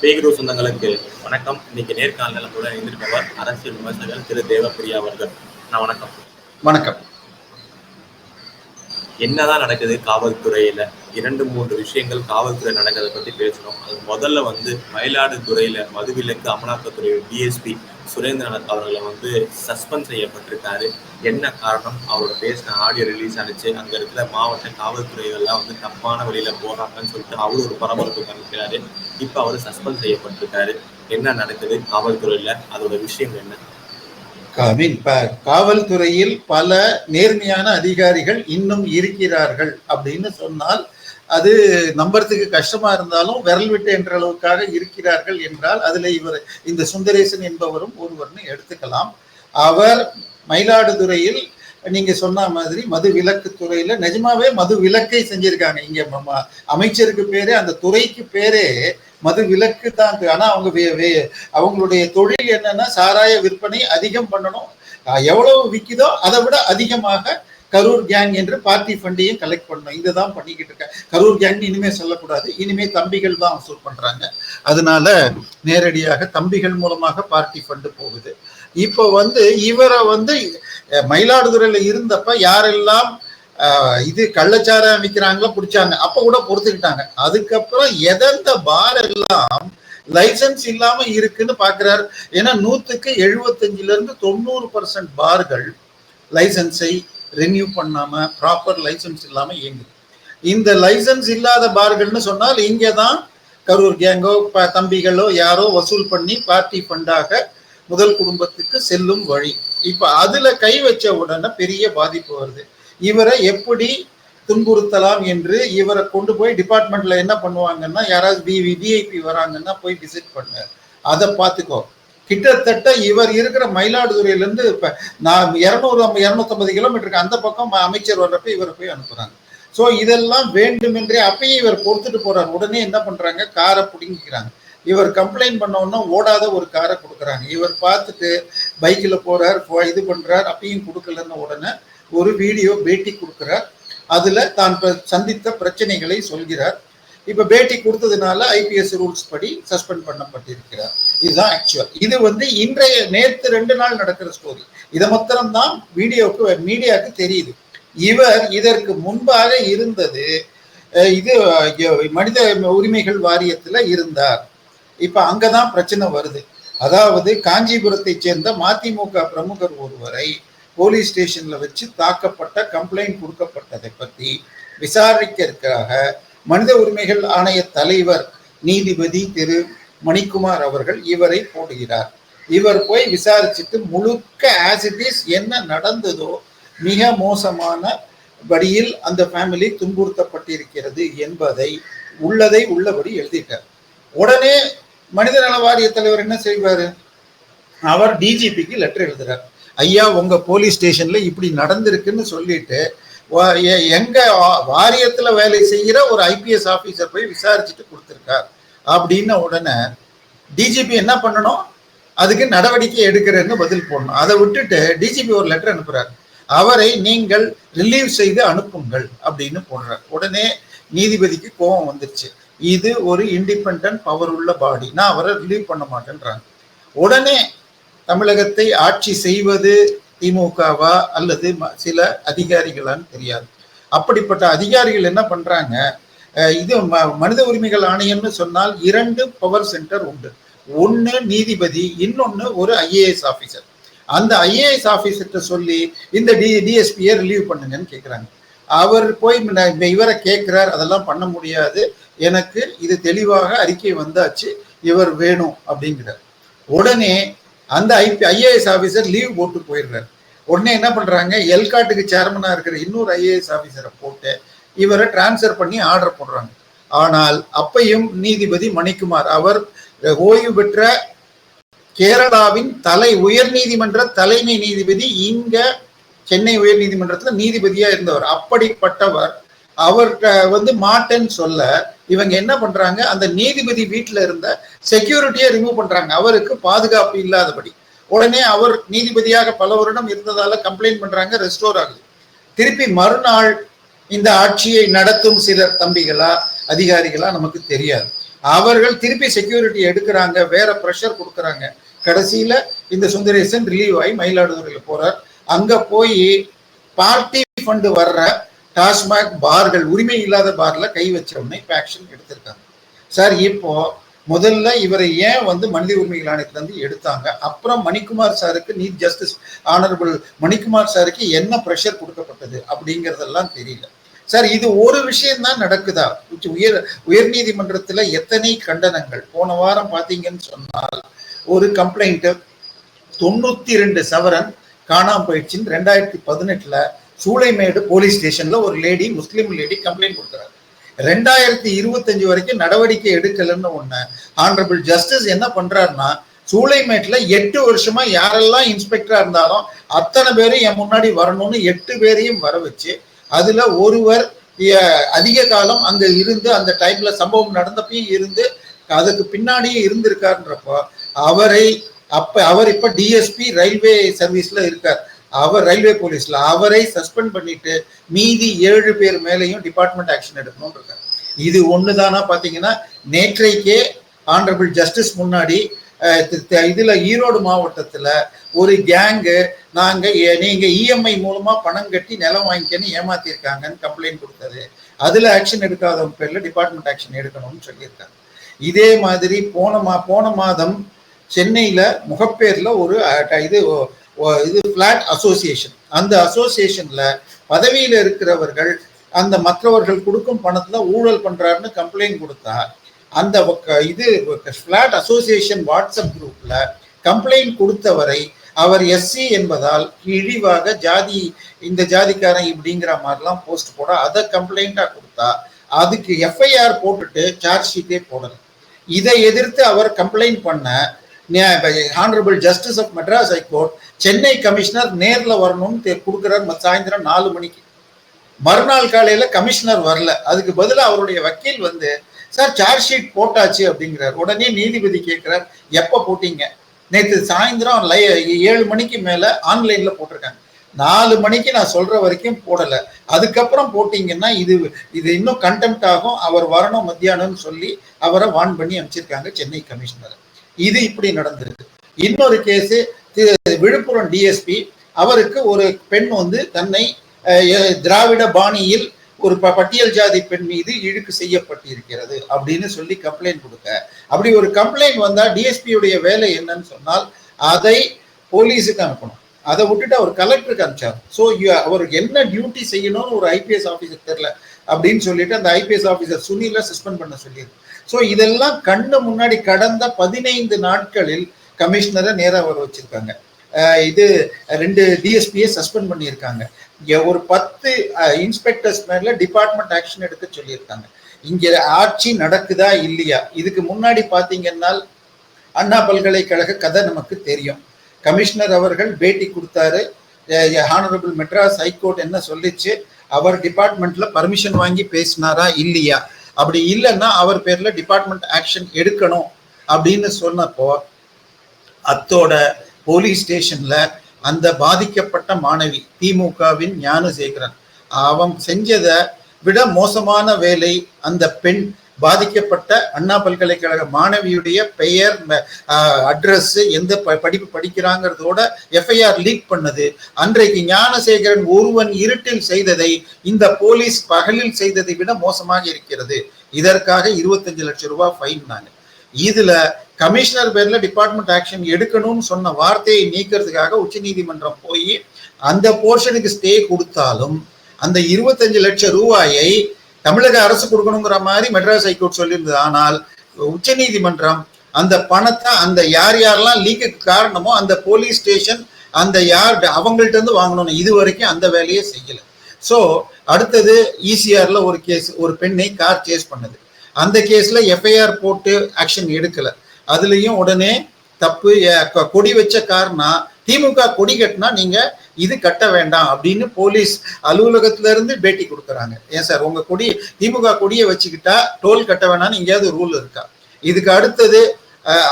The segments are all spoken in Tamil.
பேகுரு சொந்தங்களுக்கு வணக்கம். இன்னைக்கு நேர்காணலுடன் இணைந்திருப்பவர் அரசியல் விமர்சகர் திரு தேவப்பிரியா அவர்கள். நான் வணக்கம். வணக்கம். என்னதான் நடக்குது காவல்துறையில? இரண்டு மூன்று விஷயங்கள் காவல்துறை நடக்கிறத பத்தி பேசணும் அது முதல்ல வந்து மயிலாடுதுறையில மதுவிலக்கு அமலாக்கத்துறை டிஎஸ்பி சுரேந்திரநாத் அவர்களை வந்து சஸ்பெண்ட் செய்யப்பட்டிருக்காரு. என்ன காரணம்? அவரோட பேசின ஆடியோ ரிலீஸ் ஆனிச்சு. அங்க இருக்கிற மாவட்ட காவல்துறைகள்லாம் வந்து தப்பான வழியில போறாங்கன்னு சொல்லிட்டு அவரு ஒரு பரபரப்பு காமிக்கிறாரு. இப்ப அவர் சஸ்பெண்ட் செய்யப்பட்டிருக்காரு. என்ன நடக்குது? காவல்துறையில அதோட விஷயம் என்ன? ஐ மீன் காவல்துறையில் பல நேர்மையான அதிகாரிகள் இன்னும் இருக்கிறார்கள் அப்படின்னு சொன்னால் அது நம்புறதுக்கு கஷ்டமா இருந்தாலும் விரல் விட்டு என்ற அளவுக்காக இருக்கிறார்கள் என்றால் அதுல இவர் இந்த சுந்தரேசன் என்பவரும் ஒருவர்னு எடுத்துக்கலாம். அவர் மயிலாடுதுறையில் நீங்க சொன்ன மாதிரி மது விலக்கு துறையில நிஜமாவே மது விலக்கை செஞ்சிருக்காங்க. இங்க ம- அமைச்சருக்கு பேரே அந்த துறைக்கு பேரே மது விலக்கு தான் ஆனா அவங்க வே- வே- அவங்களுடைய தொழில் என்னன்னா சாராய விற்பனை அதிகம் பண்ணணும். எவ்வளவு விற்கிதோ அதை விட அதிகமாக கரூர் கேங் என்று பார்ட்டி ஃபண்டையும் கலெக்ட் பண்ணோம் இதை தான் பண்ணிக்கிட்டு இருக்கேன். கரூர் கேங் இனிமே சொல்லக்கூடாது. இனிமே தம்பிகள் தான் வசூல் பண்றாங்க. அதனால நேரடியாக தம்பிகள் மூலமாக பார்ட்டி ஃபண்டு போகுது. இப்போ வந்து இவரை வந்து மயிலாடுதுறையில் மயிலாடுதுறையில இருந்தப்ப யாரெல்லாம் இது கள்ளச்சாரம் விற்கிறாங்களோ பிடிச்சாங்க. அப்ப கூட பொறுத்துக்கிட்டாங்க. அதுக்கப்புறம் எதெந்த பார் எல்லாம் லைசன்ஸ் இல்லாம இருக்குன்னு பாக்குறாரு. ஏன்னா நூத்துக்கு எழுபத்தஞ்சுல இருந்து தொண்ணூறு பர்சன்ட் பார்கள் லைசன்ஸை ரெனியூ பண்ணாம ப்ராப்பர் லைசன்ஸ் இல்லாம இயங்குது. இந்த லைசன்ஸ் இல்லாத பார்கள்னு சொன்னால் இங்கே தான் கரூர் கேங்கோ ப- தம்பிகளோ யாரோ வசூல் பண்ணி பார்ட்டி ஃபண்டாக முதல் குடும்பத்துக்கு செல்லும் வழி. இப்போ அதுல கை வச்ச உடனே பெரிய பாதிப்பு வருது. இவரை எப்படி துன்புறுத்தலாம் என்று இவரை கொண்டு போய் டிபார்ட்மெண்ட்ல என்ன பண்ணுவாங்கன்னா யாராவது வி விஐபி வராங்கன்னா போய் விசிட் பண்ணு. அதை பார்த்துக்கோ. கிட்டத்தட்ட இவர் இருக்கிற மயிலாடுதுறையில இருந்து இப்ப நான் இருநூறு இரநூத்தம்பது கிலோமீட்டருக்கு அந்த பக்கம் அமைச்சர் வர்றப்ப இவரை போய் அனுப்புறாங்க. ஸோ இதெல்லாம் வேண்டுமென்றே அப்பயே இவர் பொறுத்துட்டு போறாரு. உடனே என்ன பண்றாங்க? காரை பிடுங்கிக்கிறாங்க. இவர் கம்ப்ளைண்ட் பண்ண ஓடாத ஒரு காரை கொடுக்குறாங்க. இவர் பார்த்துட்டு பைக்கில் போறார் இது பண்றார் அப்பயும் கொடுக்கலன்னு உடனே ஒரு வீடியோ பேட்டி கொடுக்குறார். அதுல தான் சந்தித்த பிரச்சனைகளை சொல்கிறார். இப்ப பேட்டி கொடுத்ததுனால ஐபிஎஸ் ரூல்ஸ் படி சஸ்பெண்ட் பண்ணப்பட்டிருக்கிறார். இதுதான் ஆக்சுவல் இது வந்து இன்றைய நேற்று ரெண்டு நாள் நடக்கிற ஸ்டோரி இதை மாத்திரம் தான் வீடியோக்கு மீடியாவுக்கு தெரியுது. இவர் இதற்கு முன்பாக இருந்தது இது மனித உரிமைகள் வாரியத்துல இருந்தார். இப்ப அங்கதான் பிரச்சனை வருது. அதாவது காஞ்சிபுரத்தை சேர்ந்த மதிமுக பிரமுகர் ஒருவரை போலீஸ் ஸ்டேஷன்ல வச்சு தாக்கப்பட்ட கம்ப்ளைண்ட் கொடுக்கப்பட்டதை பத்தி விசாரிக்கிறதுக்காக மனித உரிமைகள் ஆணைய தலைவர் நீதிபதி திரு. மணிக்குமார் அவர்கள் இவரை போடுகிறார். இவர் போய் விசாரிச்சுட்டு முழுக்க ஆசிட்டிஸ் என்ன நடந்ததோ மிக மோசமான படியில் அந்த ஃபேமிலி துன்புறுத்தப்பட்டிருக்கிறது என்பதை உள்ளதை உள்ளபடி எழுதிட்டார். உடனே மனித நல வாரிய தலைவர் என்ன செய்வார்? அவர் டிஜிபிக்கு லெட்டர் எழுதுறார். ஐயா உங்க போலீஸ் ஸ்டேஷன்ல இப்படி நடந்திருக்குன்னு சொல்லிட்டு எங்க வா- வாரியத்துல வேலை செய்கிற ஒரு ஐபிஎஸ் ஆபீசர் போய் விசாரிச்சுட்டு கொடுத்துருக்கார். அப்படின்ன உடனே டிஜிபி என்ன பண்ணணும்? அதுக்கு நடவடிக்கை எடுக்கிறேன்னு பதில் போடணும். அதை விட்டுட்டு டிஜிபி ஒரு லெட்டர் அனுப்புறாரு. அவரை நீங்கள் ரிலீவ் செய்து அனுப்புங்கள் அப்படின்னு போடுறார். உடனே நீதிபதிக்கு கோபம் வந்துருச்சு. இது ஒரு இண்டிபெண்ட் பவர் உள்ள பாடி நான் அவரை ரிலீவ் பண்ண மாட்டேன்றாங்க. உடனே தமிழகத்தை ஆட்சி செய்வது திமுகவா அல்லது ம- சில அதிகாரிகளான்னு தெரியாது. அப்படிப்பட்ட அதிகாரிகள் என்ன பண்றாங்க? இது ம- மனித உரிமைகள் ஆணையம்னு சொன்னால் இரண்டு பவர் சென்டர் உண்டு. ஒன்று நீதிபதி இன்னொன்று ஒரு ஐஏஎஸ் ஆஃபீஸர் அந்த ஐஏஎஸ் ஆஃபீஸர்கிட்ட சொல்லி இந்த டி டிஎஸ்பியை ரிலீவ் பண்ணுங்கன்னு கேட்குறாங்க அவர் போய் இவரை கேட்குறார் அதெல்லாம் பண்ண முடியாது. எனக்கு இது தெளிவாக அறிக்கை வந்தாச்சு இவர் வேணும் அப்படிங்கிறார். உடனே அந்த ஐபி ஐஏஎஸ் ஆஃபீஸர் லீவ் போட்டு போயிடுறாரு. உடனே என்ன பண்றாங்க? எல்காட்டுக்கு சேர்மனா இருக்கிற இன்னொரு ஐஏஎஸ் ஆஃபீஸரை போட்டு இவரை டிரான்ஸ்ஃபர் பண்ணி ஆர்டர் போடுறாங்க. ஆனால் அப்பையும் நீதிபதி மணிக்குமார் அவர் ஓய்வு பெற்ற கேரளாவின் தலை உயர் நீதிமன்ற தலைமை நீதிபதி இங்க சென்னை உயர் நீதிமன்றத்தில் நீதிபதியா இருந்தவர். அப்படிப்பட்டவர். அவர்கிட்ட வந்து மாட்டேன்னு சொல்ல இவங்க என்ன பண்றாங்க? அந்த நீதிபதி வீட்டில் இருந்த செக்யூரிட்டியை ரிமூவ் பண்றாங்க. அவருக்கு பாதுகாப்பு இல்லாதபடி. உடனே அவர் நீதிபதியாக பல வருடம் இருந்ததால கம்ப்ளைண்ட் பண்றாங்க ரெஸ்டோர் ஆகுது. திருப்பி மறுநாள் இந்த ஆட்சியை நடத்தும் சிலர் தம்பிகளா அதிகாரிகளா நமக்கு தெரியாது. அவர்கள் திருப்பி செக்யூரிட்டி எடுக்கிறாங்க வேற ப்ரெஷர் கொடுக்குறாங்க. கடைசியில இந்த சுந்தரேசன் ரிலீவ் ஆகி மயிலாடுதுறையில் போறார். அங்க போய் பார்ட்டி ஃபண்டு வர்ற டாஸ்மாக் பார்கள் உரிமை இல்லாத பார்ல கை வச்ச இப்போ ஆக்ஷன் எடுத்திருக்காங்க. சார் இப்போ முதல்ல இவரை ஏன் வந்து மனித உரிமைகள் ஆணையத்திலேருந்து எடுத்தாங்க? அப்புறம் மணிக்குமார் சாருக்கு நீட் ஜஸ்டிஸ் ஆனரபிள் மணிக்குமார் சாருக்கு என்ன ப்ரெஷர் கொடுக்கப்பட்டது அப்படிங்கிறதெல்லாம் தெரியல. சார் இது ஒரு விஷயம் தான் நடக்குதா? உச்ச- உயர் நீதிமன்றத்தில் எத்தனை கண்டனங்கள்? போன வாரம் பார்த்தீங்கன்னு சொன்னால் ஒரு கம்ப்ளைண்ட்டு தொண்ணூற்றி ரெண்டு சவரன் காணாம போயிடுச்சுன்னு ரெண்டாயிரத்தி பதினெட்டில் சூளைமேடு போலீஸ் ஸ்டேஷன்ல ஒரு லேடி முஸ்லீம் லேடி கம்ப்ளைண்ட் கொடுக்குறாரு ரெண்டாயிரத்தி இருபத்தஞ்சு வரைக்கும் நடவடிக்கை எடுக்கலன்னு ஒண்ணு. ஆனரபிள் ஜஸ்டிஸ் என்ன பண்றாருன்னா சூளைமேட்ல எட்டு வருஷமா யாரெல்லாம் இன்ஸ்பெக்டரா இருந்தாலும் அத்தனை பேரும் என் முன்னாடி வரணும்னு எட்டு பேரையும் வர வச்சு அதுல ஒருவர் அதிக காலம் அங்க இருந்து அந்த டைம்ல சம்பவம் நடந்தப்பையும் இருந்து அதுக்கு பின்னாடியே இருந்திருக்காருன்றப்போ அவரை அப்ப அவர் இப்ப டிஎஸ்பி ரயில்வே சர்வீஸ்ல இருக்கார். அவர் ரயில்வே போலீஸ்ல அவரை சஸ்பெண்ட் பண்ணிட்டு மீதி ஏழு பேர் மேலேயும் டிபார்ட்மெண்ட் ஆக்ஷன் எடுக்கணும்னு இருக்காரு இது ஒண்ணுதானா பாத்தீங்கன்னா நேற்றைக்கே ஆனரபிள் ஜஸ்டிஸ் முன்னாடி அஹ், இதுல ஈரோடு மாவட்டத்துல ஒரு கேங்கு நாங்க நீங்கள் நீங்க இஎம்ஐ மூலமா பணம் கட்டி நிலம் வாங்கிக்கன்னு ஏமாத்திருக்காங்கன்னு கம்ப்ளைண்ட் கொடுத்தது. அதுல ஆக்ஷன் எடுக்காதவங்க பேர்ல டிபார்ட்மெண்ட் ஆக்ஷன் எடுக்கணும்னு சொல்லியிருக்காங்க. இதே மாதிரி போன மா போன மாதம் சென்னையில முகப்பேர்ல ஒரு இது இது பிளாட் அசோசியேஷன் அந்த அசோசியேஷன்ல பதவியில் இருக்கிறவர்கள் அந்த மற்றவர்கள் கொடுக்கும் பணத்துல ஊழல் பண்றாருன்னு கம்ப்ளைண்ட் கொடுத்தா அந்த இது பிளாட் அசோசியேஷன் வாட்ஸ்அப் குரூப்ல கம்ப்ளைண்ட் கொடுத்தவரை அவர் எஸ்சி என்பதால் இழிவாக ஜாதி இந்த ஜாதிக்காரன் இப்படிங்கிற மாதிரிலாம் போஸ்ட் போட அதை கம்ப்ளைண்டா கொடுத்தா அதுக்கு எஃப்ஐஆர் போட்டுட்டு சார்ஜ் ஷீட்டே போடணும் இதை எதிர்த்து அவர் கம்ப்ளைண்ட் பண்ண honourable justice of Madras high court Chennai commissioner நேரில் வரணும்னு கொடுக்குறார் சாயந்தரம் நாலு மணிக்கு. மறுநாள் காலையில் கமிஷனர் வரல. அதுக்கு பதிலாக அவருடைய வக்கீல் வந்து சார் சார்ஜ் ஷீட் போட்டாச்சு அப்படிங்கிறார். உடனே நீதிபதி கேட்குறார் எப்போ போட்டீங்க? நேற்று சாயந்தரம் லை ஏழு மணிக்கு மேலே ஆன்லைனில் போட்டிருக்காங்க. நாலு மணிக்கு நான் சொல்ற வரைக்கும் போடலை. அதுக்கப்புறம் போட்டிங்கன்னா இது இது இன்னும் கண்டெம்ட் ஆகும். அவர் வரணும் மத்தியானம்னு சொல்லி அவரை வான் பண்ணி அமைச்சிருக்காங்க சென்னை கமிஷனர். இது இப்படி நடந்திருக்கு. இன்னொரு கேஸு விழுப்புரம் டிஎஸ்பி அவருக்கு ஒரு பெண் வந்து தன்னை திராவிட பாணியில் ஒரு ப- பட்டியல் ஜாதி பெண் மீது இழுக்கு செய்யப்பட்டிருக்கிறது அப்படின்னு சொல்லி கம்ப்ளைண்ட் கொடுக்க. அப்படி ஒரு கம்ப்ளைண்ட் வந்தால் டிஎஸ்பியுடைய வேலை என்னன்னு சொன்னால் அதை போலீஸுக்கு அனுப்பணும். அதை விட்டுட்டு அவர் கலெக்டருக்கு அனுப்பிச்சார். ஸோ அவருக்கு என்ன டியூட்டி செய்யணும்னு ஒரு ஐபிஎஸ் ஆஃபீஸர் தெரில அப்படின்னு சொல்லிட்டு அந்த ஐபிஎஸ் ஆஃபீஸர் சுனில சஸ்பெண்ட் பண்ண சொல்லியிருக்கு. ஸோ இதெல்லாம் கண்ணு முன்னாடி கடந்த பதினைந்து நாட்களில் கமிஷனரை நேராக வர வச்சிருக்காங்க. இது ரெண்டு டிஎஸ்பியை சஸ்பெண்ட் பண்ணியிருக்காங்க. ஒரு பத்து இன்ஸ்பெக்டர்ஸ் மேல டிபார்ட்மெண்ட் ஆக்ஷன் எடுக்க சொல்லியிருக்காங்க. இங்க ஆட்சி நடக்குதா இல்லையா? இதுக்கு முன்னாடி பாத்தீங்கன்னா அண்ணா பல்கலைக்கழக கதை நமக்கு தெரியும். கமிஷனர் அவர்கள் பேட்டி கொடுத்தாரு. ஹானரபிள் மெட்ராஸ் ஹைகோர்ட் என்ன சொல்லிச்சு? அவர் டிபார்ட்மெண்ட்ல பர்மிஷன் வாங்கி பேசினாரா இல்லையா? அப்படி இல்லைன்னா அவர் பேர்ல டிபார்ட்மெண்ட் ஆக்ஷன் எடுக்கணும் அப்படின்னு சொன்னப்போ அத்தோட போலீஸ் ஸ்டேஷன்ல அந்த பாதிக்கப்பட்ட மாணவி திமுகவின் ஞானசேகரன். அவன் செஞ்சதை விட மோசமான வேலை அந்த பெண். பாதிக்கப்பட்ட அண்ணா பல்கலைக்கழக மாணவியுடைய பெயர் அட்ரஸ் எந்த ப- படிப்பு படிக்கிறாங்கிறதோட எஃப்ஐஆர் லீக் பண்ணது. அன்றைக்கு ஞானசேகரன் ஒருவன் இருட்டில் செய்ததை இந்த போலீஸ் பகலில் செய்ததை விட மோசமாக இருக்கிறது. இதற்காக இருபத்தஞ்சு லட்சம் ரூபாய் ஃபைன் நான். இதுல கமிஷனர் பேர்ல டிபார்ட்மெண்ட் ஆக்ஷன் எடுக்கணும்னு சொன்ன வார்த்தையை நீக்கிறதுக்காக உச்சநீதிமன்றம் போய் அந்த போர்ஷனுக்கு ஸ்டே கொடுத்தாலும் அந்த இருபத்தஞ்சு லட்சம் ரூபாயை தமிழக அரசு கொடுக்கணுங்கிற மாதிரி மெட்ராஸ் ஹைகோர்ட் சொல்லியிருந்தது. ஆனால் உச்சநீதிமன்றம் அந்த பணத்தை அந்த யார் யாரெல்லாம் லீக்குக்கு காரணமோ அந்த போலீஸ் ஸ்டேஷன் அந்த யார் அவங்கள்ட்ட இருந்து வாங்கணும் இது வரைக்கும் அந்த வேலையை செய்யல. ஸோ அடுத்தது ஈசிஆர்ல ஒரு கேஸ் ஒரு பெண்ணை கார் சேஸ் பண்ணது. அந்த கேஸ்ல எஃப்ஐஆர் போட்டு ஆக்ஷன் எடுக்கல. அதுலயும் உடனே தப்பு கொடி வச்ச கார்னா திமுக கொடி கட்டினா நீங்க இது கட்ட வேண்டாம் அப்படின்னு போலீஸ் அலுவலகத்துல இருந்து பேட்டி கொடுக்குறாங்க. ஏன் சார்? உங்க கொடி திமுக கொடியை வச்சுக்கிட்டா டோல் கட்ட வேணாம்னு எங்கேயாவது ரூல் இருக்கா? இதுக்கு அடுத்தது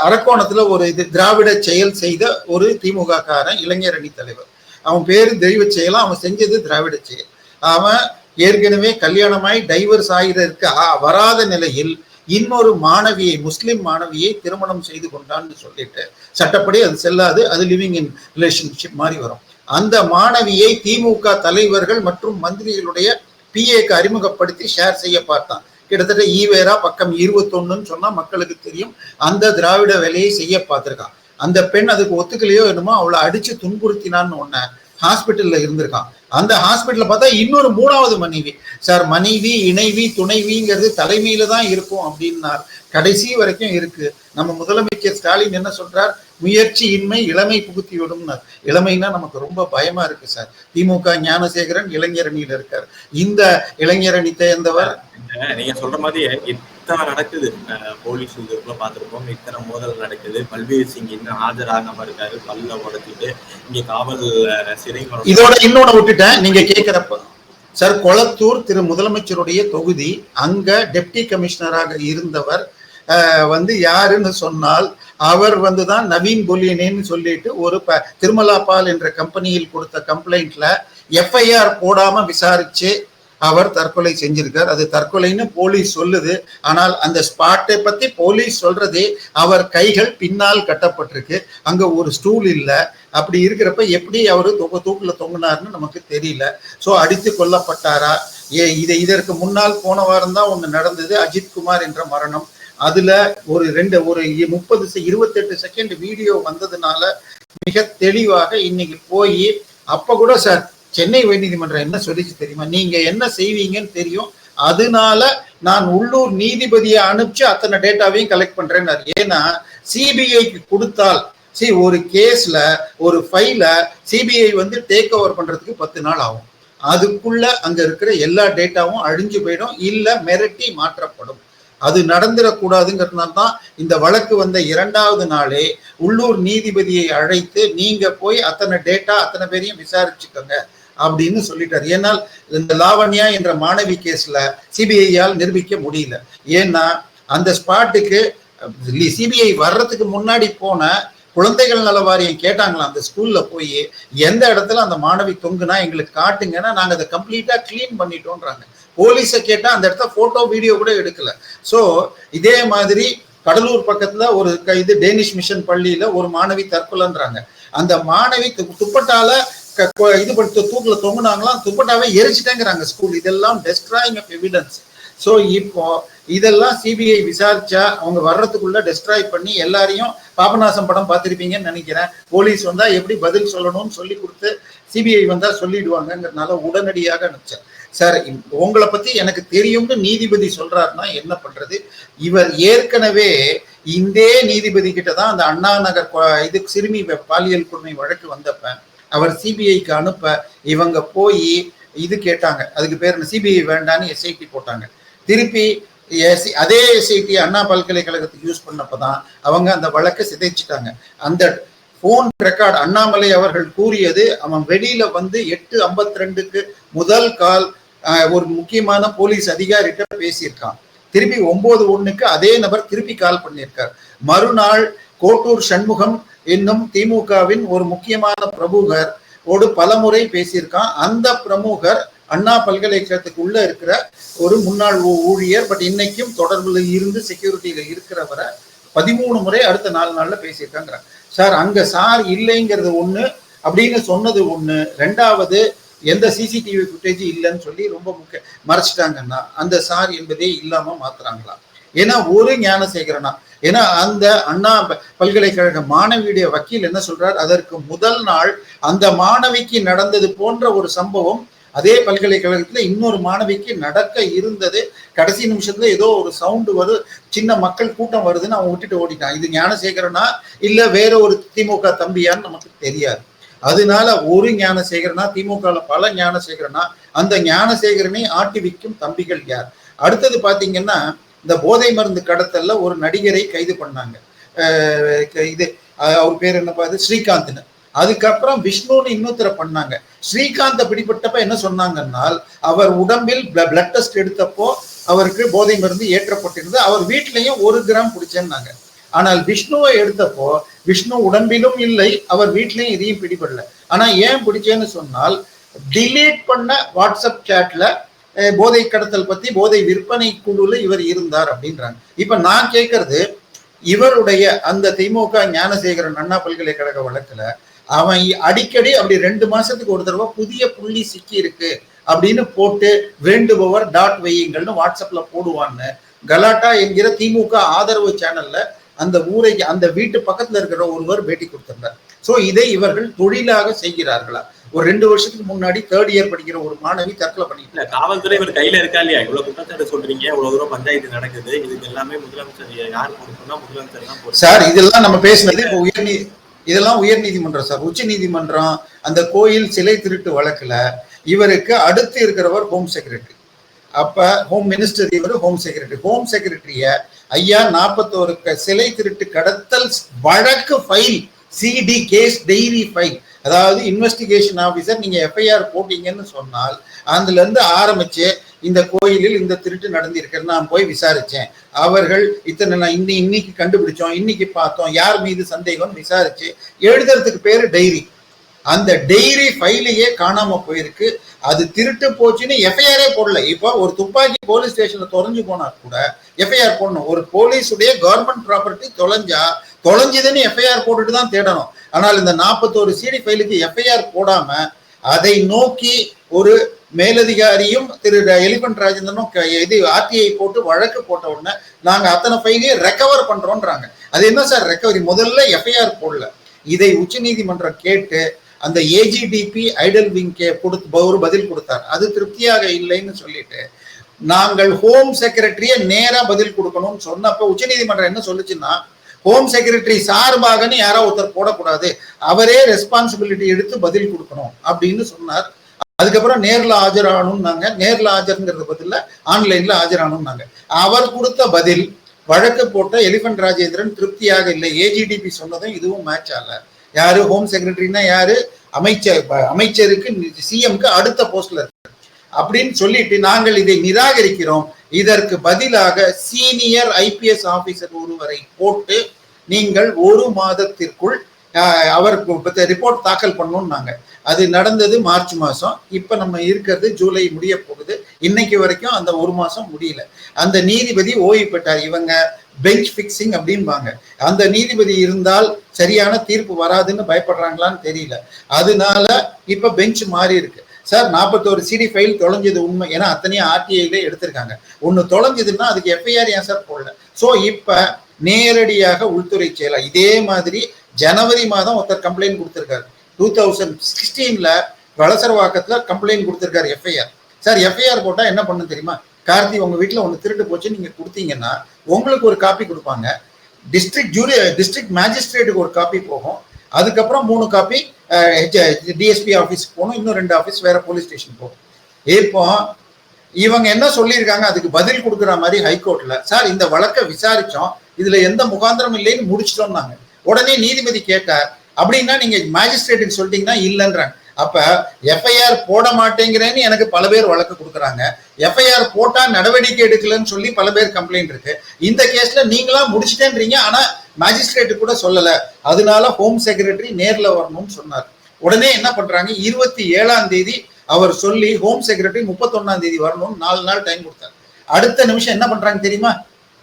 அரக்கோணத்துல ஒரு இது திராவிட செயல் செய்த ஒரு திமுக காரன் இளைஞர் அணி தலைவர். அவன் பேரு தெய்வ செயலாம் அவன் செஞ்சது திராவிட செயல். அவன் ஏற்கனவே கல்யாணமாய் டைவர்ஸ் ஆகிறதுக்கு வராத நிலையில் இன்னொரு மாணவியை முஸ்லிம் மாணவியை திருமணம் செய்து கொண்டான்னு சொல்லிட்டு சட்டப்படி அது செல்லாது அது லிவிங் இன் ரிலேஷன்ஷிப் மாதிரி வரும். அந்த மாணவியை திமுக தலைவர்கள் மற்றும் மந்திரிகளுடைய பிஏக்கு அறிமுகப்படுத்தி ஷேர் செய்ய பார்த்தான். கிட்டத்தட்ட ஈவேரா பக்கம் இருபத்தொன்னுன்னு சொன்னா மக்களுக்கு தெரியும். அந்த திராவிட வேலையை செய்ய பார்த்திருக்கான். அந்த பெண் அதுக்கு ஒத்துக்கலையோ என்னமோ அவளை அடிச்சு துன்புறுத்தினான்னு ஒன்ன ஹாஸ்பிட்டல்ல இருந்திருக்கான். அந்த ஹாஸ்பிட்டல்ல பார்த்தா இன்னொரு மூணாவது மனைவி. சார் மனைவி இணைவி துணைவிங்கிறது தலைமையில தான் இருக்கும் அப்படின்னார். கடைசி வரைக்கும் இருக்கு. நம்ம முதலமைச்சர் ஸ்டாலின் என்ன சொல்றார்? முயற்சி இன்மை இளமை புகுத்தி விடும்னார் இளமைனா நமக்கு ரொம்ப பயமா இருக்கு சார். திமுக ஞானசேகரன் இளைஞரணியில இருக்கார். இந்த இளைஞரணி தேர்ந்தவர் நீங்க சொல்ற மாதிரி இத்தனை நடக்குது. போலீஸ் இதுக்குள்ள பார்த்திருப்போம். இத்தனை மோதல் நடக்குது. பல்வீர் சிங் இன்னும் ஆஜராகாம இருக்காரு. பல்ல உடச்சிட்டு இங்க காவல் சிறை இதோட இன்னொன்னு விட்டுட்டேன். நீங்க கேட்கிறப்ப சார் கொளத்தூர் திரு முதலமைச்சருடைய தொகுதி அங்க டெப்டி கமிஷனராக இருந்தவர் வந்து யாருன்னு சொன்னால் அவர் வந்து தான் நவீன் பொலியனேன்னு சொல்லிட்டு ஒரு ப- திருமலா பால் என்ற கம்பெனியில் கொடுத்த கம்ப்ளைண்ட்ல எஃப்ஐஆர் போடாம விசாரிச்சு அவர் தற்கொலை செஞ்சிருக்கார். அது தற்கொலைன்னு போலீஸ் சொல்லுது. ஆனால் அந்த ஸ்பாட்டை பத்தி போலீஸ் சொல்றதே அவர் கைகள் பின்னால் கட்டப்பட்டிருக்கு. அங்க ஒரு ஸ்டூல் இல்லை. அப்படி இருக்கிறப்ப எப்படி அவர் தொங்க தூக்குல தொங்குனாருன்னு நமக்கு தெரியல. ஸோ அடித்து கொல்லப்பட்டாரா? ஏ இதை இதற்கு முன்னால் போன வாரம் தான் ஒண்ணு நடந்தது. அஜித் குமார் என்ற மரணம். அதுல ஒரு ரெண்டு ஒரு முப்பது செ- இருபத்தெட்டு செகண்ட் வீடியோ வந்ததுனால மிக தெளிவாக இன்னைக்கு போய் அப்ப கூட சார் சென்னை உயர்நீதிமன்றம் என்ன சொல்லிச்சு தெரியுமா? நீங்க என்ன செய்வீங்கன்னு தெரியும். அதனால நான் உள்ளூர் நீதிபதியை அனுப்பிச்சு அத்தனை டேட்டாவையும் கலெக்ட் பண்றேன்னாரு ஏன்னா சிபிஐக்கு கொடுத்தால் சரி ஒரு கேஸ்ல ஒரு ஃபைல சிபிஐ வந்து டேக் ஓவர் பண்றதுக்கு பத்து நாள் ஆகும். அதுக்குள்ள அங்க இருக்கிற எல்லா டேட்டாவும் அழிஞ்சு போயிடும் இல்ல மிரட்டி மாற்றப்படும். அது நடந்துடக்கூடாதுங்கிறதுனால தான் இந்த வழக்கு வந்த இரண்டாவது நாளே உள்ளூர் நீதிபதியை அழைத்து நீங்க போய் அத்தனை டேட்டா அத்தனை பேரையும் விசாரிச்சுக்கோங்க. அப்படின்னு சொல்லிட்டார். ஏன்னால் இந்த லாவண்யா என்ற மாணவி கேஸ்ல சிபிஐயால் நிரூபிக்க முடியல. ஏன்னா அந்த ஸ்பாட்டுக்கு சிபிஐ வர்றதுக்கு முன்னாடி போன குழந்தைகள் நல வாரியம் கேட்டாங்களா அந்த ஸ்கூல்ல போய் எந்த இடத்துல அந்த மாணவி தொங்குனா எங்களுக்கு காட்டுங்கன்னா நாங்க அதை கம்ப்ளீட்டா க்ளீன் பண்ணிட்டோன்றாங்க. போலீஸை கேட்டா அந்த இடத்த போட்டோ வீடியோ கூட எடுக்கல. சோ இதே மாதிரி கடலூர் பக்கத்துல ஒரு க- இது டேனிஷ் மிஷன் பள்ளியில ஒரு மாணவி தற்கொலைன்றாங்க. அந்த மாணவி து- துப்பட்டால இது பண்ணி தூக்குல தொங்குனாங்களாம் துப்பட்டாவே எரிச்சிட்டேங்கிறாங்க ஸ்கூல் இதெல்லாம் டெஸ்ட்ராயிங் ஆஃப் எவிடன்ஸ் ஸோ இப்போ இதெல்லாம் சிபிஐ விசாரிச்சா அவங்க வர்றதுக்குள்ள டெஸ்ட்ராய் பண்ணி எல்லாரையும் பாபநாசம் படம் பார்த்துருப்பீங்கன்னு நினைக்கிறேன். போலீஸ் வந்தா எப்படி பதில் சொல்லணும்னு சொல்லி கொடுத்து சிபிஐ வந்தா சொல்லிடுவாங்கிறதுனால உடனடியாக அனுப்பிச்சேன் சார் உங்களை பத்தி எனக்கு தெரியும்னு நீதிபதி சொல்றாருன்னா என்ன பண்றது? இவர் ஏற்கனவே இந்தே நீதிபதி கிட்ட தான் அந்த அண்ணா நகர் இது சிறுமி பாலியல் கொடுமை வழக்கு வந்தப்ப அவர் சிபிஐக்கு அனுப்ப இவங்க போய் இது கேட்டாங்க. அதுக்கு பேர் சிபிஐ வேண்டான்னு எஸ்ஐடி போட்டாங்க. திருப்பி எஸ்சி அதே எஸ்ஐடி அண்ணா பல்கலைக்கழகத்துக்கு யூஸ் பண்ணப்பதான் அவங்க அந்த வழக்கை சிதைச்சிட்டாங்க. அந்த போன் ரெக்கார்ட் அண்ணாமலை அவர்கள் கூறியது அவன் வெளியில வந்து எட்டு ஐம்பத்தி ரெண்டுக்கு முதல் கால் ஒரு முக்கியமான போலீஸ் அதிகாரிகிட்ட பேசியிருக்கான். திருப்பி ஒன்பது ஒண்ணுக்கு அதே நபர் திருப்பி கால் பண்ணியிருக்கார். மறுநாள் கோட்டூர் சண்முகம் என்னும் திமுகவின் ஒரு முக்கியமான பிரமுகர் ஓடு பலமுறை பேசியிருக்கான். அந்த பிரமுகர் அண்ணா பல்கலைக்கழகத்துக்கு உள்ள இருக்கிற ஒரு முன்னாள் ஊழியர். பட் இன்னைக்கும் தொடர்புல இருந்து செக்யூரிட்டியில இருக்கிறவரை பதிமூணு முறை அடுத்த நாலு நாள்ல பேசியிருக்காங்கிறாங்க சார் அங்க சார் இல்லைங்கிறது ஒண்ணு. அப்படின்னு சொன்னது ஒண்ணு. ரெண்டாவது எந்த சிசிடிவி ஃபுட்டேஜ் இல்லைன்னு சொல்லி ரொம்ப முக்கிய மறைச்சிட்டாங்கன்னா அந்த சார் என்பதே இல்லாம மாத்துறாங்களா ஏன்னா ஒரு ஞானசேகரனா ஏன்னா அந்த அண்ணா பல்கலைக்கழக மாணவியுடைய வக்கீல் என்ன சொல்றார்? அதற்கு முதல் நாள் அந்த மாணவிக்கு நடந்தது போன்ற ஒரு சம்பவம் அதே பல்கலைக்கழகத்துல இன்னொரு மாணவிக்கு நடக்க இருந்தது. கடைசி நிமிஷத்துல ஏதோ ஒரு சவுண்டு வரும் சின்ன மக்கள் கூட்டம் வருதுன்னு அவன் விட்டுட்டு ஓடிட்டான் இது ஞானசேகரனா இல்ல வேற ஒரு திமுக தம்பியான்னு நமக்கு தெரியாது. அதனால ஒரு ஞானசேகரனா திமுகல பல ஞானசேகரனா அந்த ஞானசேகரனை ஆட்டி விக்கும் தம்பிகள் யார்? அடுத்தது பாத்தீங்கன்னா இந்த போதை மருந்து கடத்தல்ல ஒரு நடிகரை கைது பண்ணாங்க. இது அவர் பேர் என்ன பார்த்து ஸ்ரீகாந்த்னு. அதுக்கப்புறம் விஷ்ணுன்னு இன்னொருத்தர பண்ணாங்க. ஸ்ரீகாந்த பிடிபட்டப்ப என்ன சொன்னாங்கன்னால் அவர் உடம்பில் பிளட் டெஸ்ட் எடுத்தப்போ அவருக்கு போதை மருந்து ஏற்றப்பட்டிருந்தது. அவர் வீட்லயும் ஒரு கிராம் பிடிச்சேன்னாங்க ஆனால் விஷ்ணுவை எடுத்தப்போ விஷ்ணு உடம்பிலும் இல்லை அவர் வீட்லயும் எதையும் பிடிபடல. ஆனா ஏன் பிடிச்சேன்னு சொன்னால் டிலீட் பண்ண வாட்ஸ்அப் சேட்ல போதை கடத்தல் பத்தி போதை விற்பனை குழுல இவர் இருந்தார் அப்படின்றாங்க. இப்ப நான் கேட்கறது இவருடைய அந்த திமுக ஞானசேகரன் அண்ணா பல்கலைக்கழக வழக்குல அவன் அடிக்கடி அப்படி ரெண்டு மாசத்துக்கு ஒரு தடவை புதிய புள்ளி சிக்கி இருக்கு அப்படின்னு போட்டு வேண்டுபவர் டாட் வையுங்கள்னு வாட்ஸ்அப்ல போடுவான்னு கலாட்டா என்கிற திமுக ஆதரவு சேனல்ல அந்த ஊரை அந்த வீட்டு பக்கத்துல இருக்கிற ஒருவர் பேட்டி கொடுத்திருந்தார். சோ இதை இவர்கள் தொழிலாக செய்கிறார்களா? ஒரு ரெண்டு வருஷத்துக்கு முன்னாடி தேர்ட் இயர் படிக்கிற ஒரு மாணவி தற்கொலை பண்ணிட்டு இல்ல காவல்துறை இவர் கையில இருக்கா இல்லையா? இவ்வளவு குற்றச்சாட்டு சொல்றீங்க இவ்வளவு தூரம் பஞ்சாயத்து நடக்குது இதுக்கு எல்லாமே முதலமைச்சர் யார் பொறுப்புனா முதலமைச்சர் தான் சார் இதெல்லாம் நம்ம பேசினது இப்போ உயர் இதெல்லாம் உயர் நீதிமன்றம் சார். உச்ச நீதிமன்றம் அந்த கோயில் சிலை திருட்டு வழக்குல இவருக்கு அடுத்து இருக்கிறவர் ஹோம் செக்ரட்டரி. அப்ப ஹோம் மினிஸ்டர் இவர் ஹோம் செக்ரட்டரி. ஹோம் செக்ரட்டரிய ஐயா நாற்பத்தோரு க- சிலை திருட்டு கடத்தல் வழக்கு file CD case diary file அதாவது இன்வெஸ்டிகேஷன் ஆஃபீஸர் நீங்க எஃப்ஐஆர் போட்டீங்கன்னு சொன்னால் அதுல இருந்து ஆரம்பிச்சு இந்த கோயிலில் இந்த திருட்டு நடந்திருக்கு நான் போய் விசாரிச்சேன். அவர்கள் இத்தனை நான் இன்னி இன்னைக்கு கண்டுபிடிச்சோம் இன்னைக்கு பார்த்தோம் யார் மீது சந்தேகம் விசாரிச்சு எழுதுறதுக்கு பேரு டைரி. அந்த டெய்ரி ஃபைலையே காணாம போயிருக்கு. அது திருட்டு போச்சுன்னு எஃப்ஐஆரே போடல. இப்போ ஒரு துப்பாக்கி போலீஸ் ஸ்டேஷன்ல தொலைஞ்சு போனா கூட எஃப்ஐஆர் போடணும். ஒரு போலீஸுடைய கவர்மெண்ட் ப்ராப்பர்ட்டி தொலைஞ்சா தொலைஞ்சதுன்னு எஃப்ஐஆர் போட்டுட்டு தான் தேடணும். ஆனால் இந்த நாற்பத்தோரு சிடி ஃபைலுக்கு எஃப்ஐஆர் போடாம அதை நோக்கி ஒரு மேலதிகாரியும் திரு எலிபன் ராஜேந்திரனும் இது ஆர்டிஐ போட்டு வழக்கு போட்ட உடனே நாங்க அத்தனை ஃபைலையும் ரெக்கவர் பண்றோம்ன்றாங்க அது என்ன சார் ரெக்கவரி முதல்ல எஃப்ஐஆர் போடல. இதை உச்சநீதிமன்றம் கேட்டு அந்த ஏஜிடிபி ஐடல் விங்கே கொடுத்து ஒரு பதில் கொடுத்தார். அது திருப்தியாக இல்லைன்னு சொல்லிட்டு நாங்கள் ஹோம் செக்ரட்டரிய நேரா பதில் கொடுக்கணும்னு சொன்னப்ப உச்சநீதிமன்றம் என்ன சொல்லுச்சுன்னா ஹோம் செக்ரட்டரி சார்பாகன்னு யாரோ ஒருத்தர் போடக்கூடாது. அவரே ரெஸ்பான்சிபிலிட்டி எடுத்து பதில் கொடுக்கணும் அப்படின்னு சொன்னார். அதுக்கப்புறம் நேரில் ஆஜராகணும்னாங்க. நேரில் ஆஜருங்கிறது பதில ஆன்லைன்ல ஆஜராகணும்னாங்க. அவர் கொடுத்த பதில் வழக்கு போட்ட எலிபென்ட் ராஜேந்திரன் திருப்தியாக இல்லை. ஏஜிடிபி சொன்னதும் இதுவும் மேட்ச் ஆகல. யாரு? ஹோம் செக்ரட்டரினா யாரு? அமைச்சர் அமைச்சருக்கு சிஎம்க்கு அடுத்த போஸ்ட்ல இருக்கு அப்படின்னு சொல்லிட்டு நாங்கள் இதை நிராகரிக்கிறோம். இதற்கு பதிலாக சீனியர் ஐபிஎஸ் ஆபீசர் ஒருவரை போட்டு நீங்கள் ஒரு மாதத்திற்குள் அவருக்கு ரிப்போர்ட் தாக்கல் பண்ணணும்னாங்க. அது நடந்தது மார்ச் மாதம் இப்போ நம்ம இருக்கிறது ஜூலை முடிய போகுது. இன்னைக்கு வரைக்கும் அந்த ஒரு மாதம் முடியல. அந்த நீதிபதி ஓய்வு பெற்றார். இவங்க பெஞ்ச் ஃபிக்ஸிங் அப்படிம்பாங்க. அந்த நீதிபதி இருந்தால் சரியான தீர்ப்பு வராதுன்னு பயப்படுறாங்களான்னு தெரியல. அதனால இப்போ பெஞ்ச் மாறி இருக்கு. சார் நாற்பத்தோரு சிடி ஃபைல் தொலைஞ்சது உண்மை. ஏன்னா அத்தனையும் ஆர்டிஐல எடுத்திருக்காங்க. ஒன்று தொலைஞ்சதுன்னா அதுக்கு எஃப்ஐஆர் ஏன் சார் போடல? ஸோ இப்போ நேரடியாக உள்துறை செயலர் இதே மாதிரி ஜனவரி மாதம் ஒருத்தர் கம்ப்ளைண்ட் கொடுத்துருக்காரு. டூ தௌசண்ட் சிக்ஸ்டீன்ல வளசரவாக்கத்துல கம்ப்ளைண்ட் கொடுத்துருக்காரு எஃப்ஐஆர் சார் எஃப்ஐஆர் போட்டால் என்ன பண்ணு தெரியுமா? கார்த்தி உங்க வீட்டில் ஒன்று திருட்டு போச்சு நீங்க கொடுத்தீங்கன்னா உங்களுக்கு ஒரு காப்பி கொடுப்பாங்க. டிஸ்ட்ரிக்ட் ஜூரி டிஸ்ட்ரிக்ட் மேஜிஸ்ட்ரேட்டுக்கு ஒரு காப்பி போகும். அதுக்கப்புறம் மூணு காப்பி டிஎஸ்பி ஆஃபீஸ்க்கு போகணும் இன்னும் ரெண்டு ஆஃபீஸ் வேற போலீஸ் ஸ்டேஷன் போகும் இப்போ இவங்க என்ன சொல்லியிருக்காங்க? அதுக்கு பதில் கொடுக்குற மாதிரி ஹைகோர்ட்டில் சார் இந்த வழக்கை விசாரிச்சோம். இதுல எந்த முகாந்திரம் இல்லைன்னு முடிச்சிட்டோம்னாங்க. உடனே நீதிபதி கேட்டார் அப்படின்னா நீங்க மேஜிஸ்ட்ரேட்டுக்கு சொல்லிட்டீங்கன்னா இல்லைன்றாங்க. அப்ப எஃப்ஐஆர் போட மாட்டேங்கிறேன்னு எனக்கு பல பேர் வழக்கு கொடுக்குறாங்க. எஃப்ஐஆர் போட்டா நடவடிக்கை எடுக்கலன்னு சொல்லி பல பேர் கம்ப்ளைண்ட் இருக்கு. இந்த கேஸ்ல நீங்களா முடிச்சிட்டேன்றீங்க. ஆனா மேஜிஸ்ட்ரேட் கூட சொல்லல. அதனால ஹோம் செக்ரட்டரி நேர்ல வரணும்னு சொன்னார். உடனே என்ன பண்றாங்க? இருபத்தி ஏழாம் தேதி அவர் சொல்லி ஹோம் செக்ரட்டரி முப்பத்தொன்னாம் தேதி வரணும்னு நாலு நாள் டைம் கொடுத்தார். அடுத்த நிமிஷம் என்ன பண்றாங்க தெரியுமா?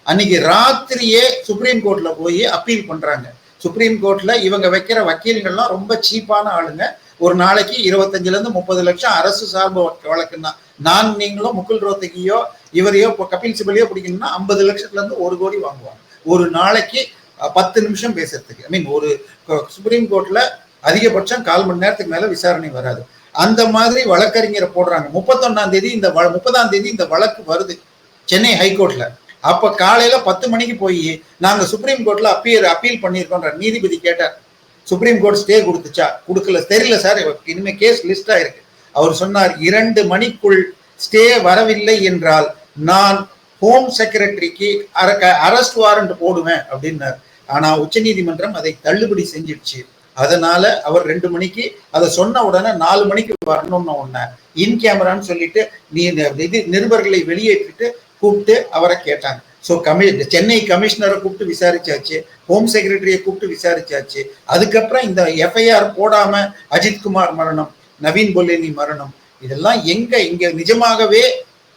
அன்னைக்கு ராத்திரியே சுப்ரீம் கோர்ட்ல போய் அப்பீல் பண்றாங்க. சுப்ரீம் கோர்ட்ல இவங்க வைக்கிற வக்கீல்கள்லாம் ரொம்ப சீப்பான ஆளுங்க. ஒரு நாளைக்கு இருபத்தஞ்சுல இருந்து முப்பது லட்சம் அரசு சார்பு வழக்கு- வழக்குன்னா நான் நீங்களும் முகுல் ரோத்தகியோ இவரையோ இப்போ கபில் சிபலியோ பிடிக்கணும்னா ஐம்பது லட்சத்துல இருந்து ஒரு கோடி வாங்குவாங்க. ஒரு நாளைக்கு பத்து நிமிஷம் பேசுறதுக்கு. ஐ மீன் ஒரு சுப்ரீம் கோர்ட்ல அதிகபட்சம் கால் மணி நேரத்துக்கு மேல விசாரணை வராது. அந்த மாதிரி வழக்கறிஞரை போடுறாங்க. முப்பத்தொன்னாம் தேதி இந்த வ- முப்பதாம் தேதி இந்த வழக்கு வருது. சென்னை ஹைகோர்ட்ல. அப்ப காலையில பத்து மணிக்கு போய் நாங்க சுப்ரீம் கோர்ட்ல அப்பீல் அப்பீல் பண்ணியிருக்கோன்ற நீதிபதி கேட்டார். சுப்ரீம் கோர்ட் ஸ்டே கொடுத்துச்சா? கொடுக்கல. தெரியல சார். இனிமே கேஸ் லிஸ்ட் ஆயிருக்கு அவர் சொன்னார் இரண்டு மணிக்குள் ஸ்டே வரவில்லை என்றால் நான் ஹோம் செக்ரட்டரிக்கு அரெஸ்ட் வாரண்ட் போடுவேன் அப்படின்னார். ஆனா உச்சநீதிமன்றம் அதை தள்ளுபடி செஞ்சிடுச்சு. அதனால அவர் ரெண்டு மணிக்கு அதை சொன்ன உடனே நாலு மணிக்கு வரணும்னு ஒன்ன இன் கேமரான்னு சொல்லிட்டு நீ இது நிருபர்களை வெளியேற்றிட்டு கூப்பிட்டு அவரை கேட்டாங்க. ஸோ கமி சென்னை கமிஷனரை கூப்பிட்டு விசாரிச்சாச்சு. ஹோம் செக்ரட்டரியை கூப்பிட்டு விசாரிச்சாச்சு. அதுக்கப்புறம் இந்த எஃப்ஐஆர் போடாம அஜித்குமார் மரணம் நவீன் பொல்லினி மரணம் இதெல்லாம் எங்க இங்க நிஜமாகவே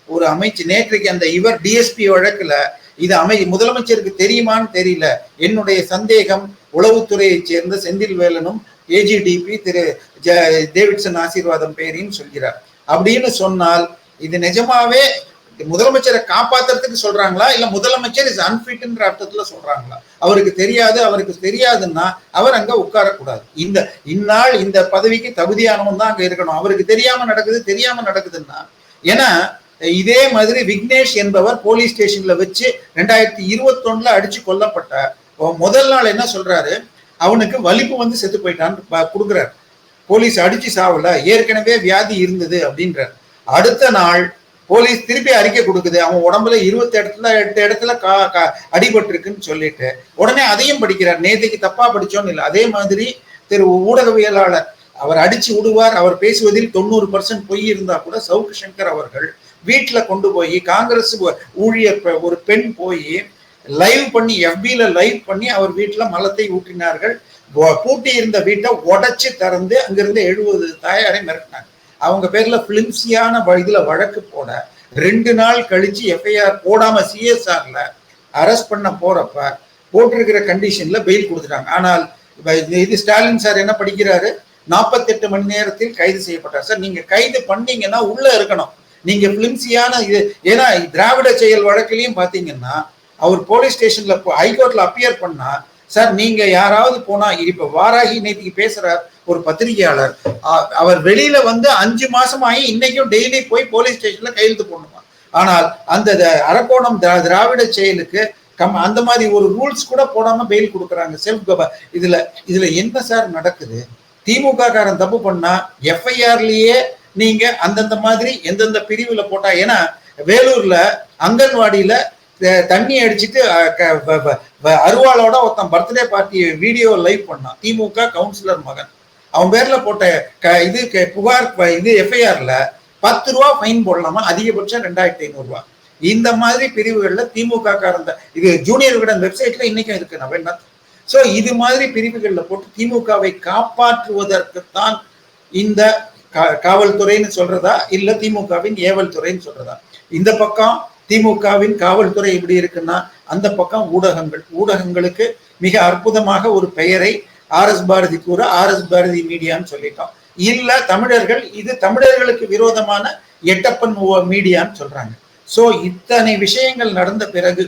ஒரு அமைச்சு நேற்றைக்கு அந்த இவர் டிஎஸ்பி வழக்குல இது அமை முதலமைச்சருக்கு தெரியுமான்னு தெரியல. என்னுடைய சந்தேகம் உளவுத்துறையைச் சேர்ந்த செந்தில் வேலனும் ஏஜிடிபி திரு டேவிட்சன் ஆசீர்வாதம் பேரின்னு சொல்கிறார். அப்படின்னு சொன்னால் இது நிஜமாவே முதலமைச்சரை காப்பாத்துறதுக்கு சொல்றாங்களா? இல்ல முதலமைச்சர் இஸ் அன்பிட்ன்ற அர்த்தத்துல சொல்றாங்களா? அவருக்கு தெரியாது அவருக்கு தெரியாதுன்னா அவர் அங்க உட்காரக்கூடாது. இந்த இந்நாள் இந்த பதவிக்கு தகுதியானவன் தான் அங்க இருக்கணும். அவருக்கு தெரியாம நடக்குது தெரியாம நடக்குதுன்னா ஏன்னா இதே மாதிரி விக்னேஷ் என்பவர் போலீஸ் ஸ்டேஷன்ல வச்சு ரெண்டாயிரத்தி இருபத்தொன்னுல அடிச்சு கொல்லப்பட்ட முதல் நாள் என்ன சொல்றாரு? அவனுக்கு வலிப்பு வந்து செத்து போயிட்டான்னு கொடுக்குறாரு. போலீஸ் அடிச்சு சாவல ஏற்கனவே வியாதி இருந்தது அப்படின்றார். அடுத்த நாள் போலீஸ் திருப்பி அறிக்கை கொடுக்குது. அவன் உடம்புல இருபத்தி இடத்துல எட்டு இடத்துல கா கா அடிபட்டிருக்குன்னு சொல்லிட்டு. உடனே அதையும் படிக்கிறார். நேற்றுக்கு தப்பா படிச்சோன்னு இல்லை. அதே மாதிரி திரு ஊடகவியலாளர் அவர் அடிச்சு விடுவார். அவர் பேசுவதில் தொண்ணூறு பர்சன்ட் பொய் இருந்தா கூட சவுக்கு சங்கர் அவர்கள் வீட்டுல கொண்டு போய் காங்கிரஸ் ஊழியர் ஒரு பெண் போய் லைவ் பண்ணி எஃபில லைவ் பண்ணி அவர் வீட்டுல மலத்தை ஊற்றினார்கள். பூட்டி இருந்த வீட்டை உடைச்சு திறந்து அங்கிருந்து எழுபது தாயாரை மிரட்டினாங்க. அவங்க பேர்ல பிலிம்சியான இதுல வழக்கு போட ரெண்டு நாள் கழிச்சு எஃப்ஐஆர் போடாம சிஎஸ்ஆர்ல அரெஸ்ட் பண்ண போறப்ப போட்டிருக்கிற கண்டிஷன்ல பெயில் கொடுத்துட்டாங்க. ஆனால் இது ஸ்டாலின் சார் என்ன படிக்கிறாரு? நாற்பத்தெட்டு மணி நேரத்தில் கைது செய்யப்பட்டார். சார் நீங்க கைது பண்ணீங்கன்னா உள்ள இருக்கணும். நீங்க பிலிம்சியான இது ஏன்னா திராவிட செயல் வழக்கிலையும் பாத்தீங்கன்னா அவர் போலீஸ் ஸ்டேஷன்ல ஹைகோர்ட்ல அப்பியர் பண்ணா சார் நீங்க யாராவது போனா இப்ப வாராகி நேத்திக்கு பேசுறார். ஒரு பத்திரிகையாளர். அவர் வெளியில வந்து அஞ்சு மாசம் ஆகி இன்னைக்கும் டெய்லி போய் போலீஸ் ஸ்டேஷன்ல கையெழுத்து போடணுமா? ஆனால் அந்த அரக்கோணம் திராவிட செயலுக்கு கம் அந்த மாதிரி ஒரு ரூல்ஸ் கூட போடாம பெயில் கொடுக்குறாங்க. செல்ஃப் இதுல இதுல என்ன சார் நடக்குது? திமுக காரன் தப்பு பண்ணா எஃப்ஐஆர்லயே நீங்க அந்தந்த மாதிரி எந்தெந்த பிரிவுல போட்டா ஏன்னா வேலூர்ல அங்கன்வாடியில தண்ணி அடிச்சுட்டு அருவாளோட ஒருத்தன் பர்த்டே பார்ட்டி வீடியோ லைவ் பண்ணான். திமுக கவுன்சிலர் மகன். அவன் பேர்ல போட்ட இது புகார் இது எஃப்ஐஆர்ல பத்து ரூபா ஃபைன் போடலாமா? அதிகபட்சம் ரெண்டாயிரத்தி ஐநூறுரூவா இந்த மாதிரி பிரிவுகள்ல திமுக காரந்த இது ஜூனியர் விகடன் வெப்சைட்ல இன்னைக்கும் இருக்கு நவீனத் சோ இது மாதிரி பிரிவுகளில் போட்டு திமுகவை காப்பாற்றுவதற்குத்தான் இந்த காவல்துறைன்னு சொல்றதா? இல்ல திமுகவின் ஏவல் துறைன்னு சொல்றதா? இந்த பக்கம் திமுகவின் காவல்துறை எப்படி இருக்குன்னா அந்த பக்கம் ஊடகங்கள் ஊடகங்களுக்கு மிக அற்புதமாக ஒரு பெயரை ஆர் எஸ் பாரதி கூற ஆர் எஸ் பாரதி மீடியான்னு சொல்லிட்டோம். இல்ல தமிழர்கள் இது தமிழர்களுக்கு விரோதமான எட்டப்பன் மீடியான்னு சொல்றாங்க. சோ இத்தனை விஷயங்கள் நடந்த பிறகு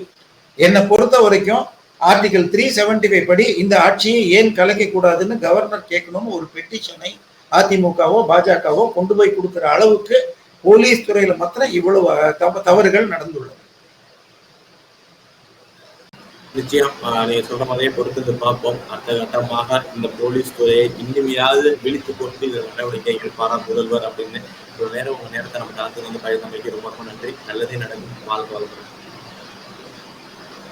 என்னை பொறுத்த வரைக்கும் ஆர்டிகல் த்ரீ செவன்டி ஃபைவ் படி இந்த ஆட்சியை ஏன் கலைக்க கூடாதுன்னு கவர்னர் கேட்கணும்னு ஒரு பெட்டிஷனை அதிமுகவோ பாஜகவோ கொண்டு போய் கொடுக்குற அளவுக்கு போலீஸ் துறையில மாத்திரம் இவ்வளவு தவறுகள் நடந்துள்ளது. நிச்சயம் நீங்க சொல்ற மாதிரியே பொறுத்து பார்ப்போம். அடுத்த கட்டமாக இந்த போலீஸ் துறையை இன்னுமையாவது விழித்து கொண்டு இந்த நடவடிக்கை எடுப்பாரா முதல்வர் அப்படின்னு ஒரு நேரம் உங்க நேரத்தை நம்ம காலத்துல வந்து பயிர் ரொம்ப ரொம்ப நன்றி. நல்லதே நடக்கும். வாழ்க்கை வாழ்க்கை